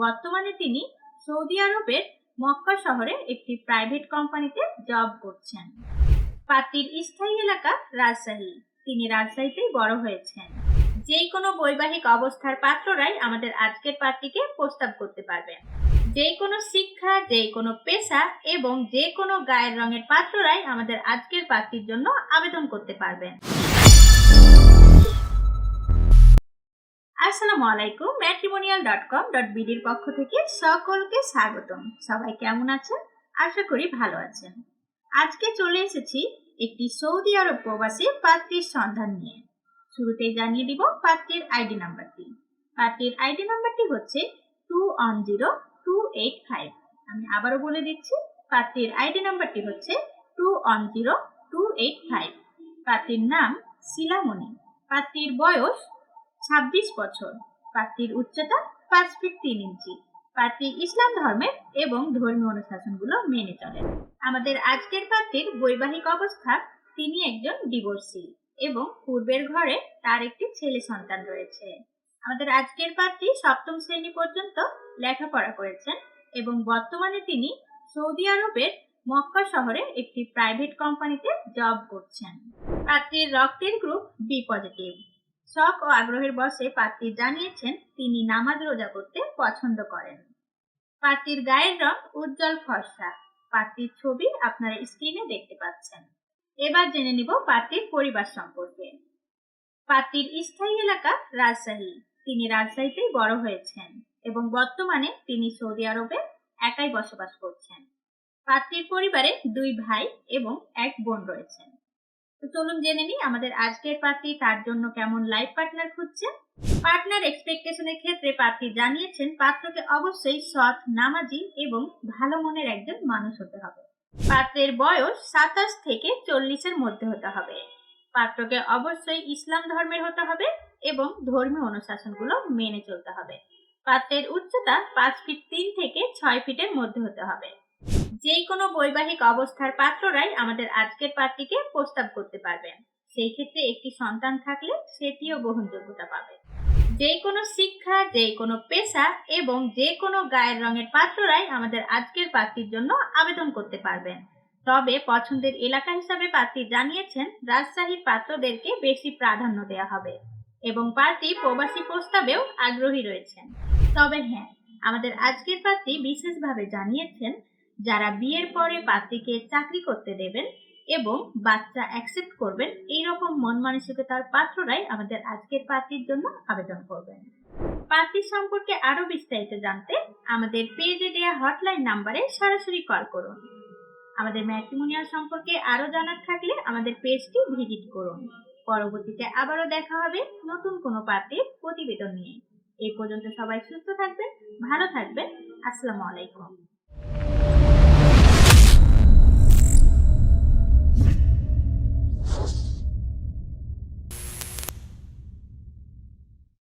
বর্তমানে তিনি সৌদি আরবের মক্কা শহরে একটি প্রাইভেট কোম্পানিতে জব করছেন। পাত্রীর স্থায়ী এলাকা রাজশাহী। তিনি রাজশাহীতেই বড় হয়েছেন। যেই কোনো বৈবাহিক অবস্থার পাত্ররাই আমাদের আজকের পাত্রীকে প্রস্তাব করতে পারবেন যে কোনো শিক্ষা যে কোনো পেশা এবং যে কোনো গায়ের রঙের পাত্ররাই আমাদের আজকের পাত্রীর জন্য আবেদন করতে পারবেন। আসসালামু আলাইকুম, ম্যাট্রিমোনিয়াল ডট কম ডট বিডির পক্ষ থেকে সকলকে স্বাগতম। সবাই কেমন আছেন? আশা করি ভালো আছেন। আজকে চলে এসেছি একটি সৌদি আরব প্রবাসী পাত্রীর সন্ধান নিয়ে। শুরুতেই জানিয়ে দিব পাত্রীর আইডি নাম্বারটি। পাত্রীর আইডি নাম্বারটি হচ্ছে two one zero two eight five. আমি আবারও বলে দিচ্ছি, পাত্রীর আইডি নাম্বারটি হচ্ছে two one zero two eight five. পাত্রীর নাম শিলামণি। পাত্রীর বয়স ছাব্বিশ বছর। পাত্রীর উচ্চতা পাঁচ ফিট তিন ইঞ্চি। পাত্রী ইসলাম ধর্মের এবং ধর্মীয় অনুশাসনগুলো মেনে চলেন আমাদের আজকের পাত্রীর বৈবাহিক অবস্থা, তিনি একজন ডিভোর্সি এবং পূর্বের ঘরে তার একটি ছেলে সন্তান রয়েছে। আমাদের আজকের পাত্রী সপ্তম শ্রেণি পর্যন্ত লেখাপড়া করেছেন এবং বর্তমানে তিনি সৌদি আরবের মক্কা শহরে একটি প্রাইভেট কোম্পানিতে জব করছেন। পাত্রীর রক্তের গ্রুপ বি পজিটিভ শখ ও আগ্রহের বসে পাত্রী জানিয়েছেন, তিনি নামাজ রোজা করতে পছন্দ করেন। পাত্রীর গায়ের রং উজ্জ্বল ফর্সা। পাত্রীর ছবি আপনারা স্ক্রিনে দেখতে পাচ্ছেন। এবার জেনে নিব পাত্রীর পরিবার সম্পর্কে। পাত্রীর স্থায়ী এলাকা রাজশাহী। তিনি রাজশাহীতেই বড় হয়েছেন এবং বর্তমানে তিনি সৌদি আরবে একাই বসবাস করছেন। পাত্রীর পরিবারে দুই ভাই এবং এক বোন রয়েছেন। তো চলুন জেনে নিই আমাদের আজকের পাত্রী তার জন্য কেমন লাইফ পার্টনার খুঁজছেন পার্টনার এক্সপেকটেশনের ক্ষেত্রে পাত্রী জানিয়েছেন পাত্রকে অবশ্যই সৎ নামাজি এবং ভালো মনের একজন মানুষ হতে হবে। পাত্রের বয়স সাতাশ থেকে চল্লিশের মধ্যে হতে হবে। পাত্রকে অবশ্যই ইসলাম ধর্মের হতে হবে এবং ধর্মীয় অনুশাসনগুলো মেনে চলতে হবে। পাত্রের উচ্চতা পাঁচ ফিট তিন থেকে ছয় ফিটের মধ্যে হতে হবে। যেই কোনো বৈবাহিক অবস্থার পাত্ররাই আমাদের আজকের পাত্রীকে প্রস্তাব করতে পারবেন। সেই ক্ষেত্রে একটি সন্তান থাকলে সেটিও গ্রহণযোগ্যতা পাবে। যে কোনো শিক্ষা যে কোনো পেশা এবং যে কোনো গায়ের রঙের পাত্ররাই আমাদের আজকের পাত্রীর জন্য আবেদন করতে পারবেন। তবে পছন্দের এলাকা হিসাবে পাত্রী জানিয়েছেন, রাজশাহীর পাত্রদেরকে বেশি প্রাধান্য দেওয়া হবে এবং পার্টি প্রবাসী প্রস্তাবেও আগ্রহী রয়েছেন। তবে হ্যাঁ আমাদের আজকের পাত্রী বিশেষভাবে জানিয়েছেন যারা বিয়ের পরে পাত্রীকে চাকরি করতে দেবেন এবং বাচ্চা অ্যাকসেপ্ট করবেন এই রকম মন মানসিকতার পাত্ররাই আমাদের আজকের পাত্রীর জন্য আবেদন করবেন। পাত্রী সম্পর্কে আরও বিস্তারিত জানতে আমাদের পেজে দেওয়া হটলাইন নাম্বারে সরাসরি কল করুন। আমাদের ম্যাট্রিমোনিয়াল সম্পর্কে আরও জানার থাকলে আমাদের পেজটি ভিজিট করুন। পরবর্তীতে আবারও দেখা হবে নতুন কোনো পাত্রের প্রতিবেদন নিয়ে। এই পর্যন্ত সবাই সুস্থ থাকবেন, ভালো থাকবেন। আসসালামু আলাইকুম।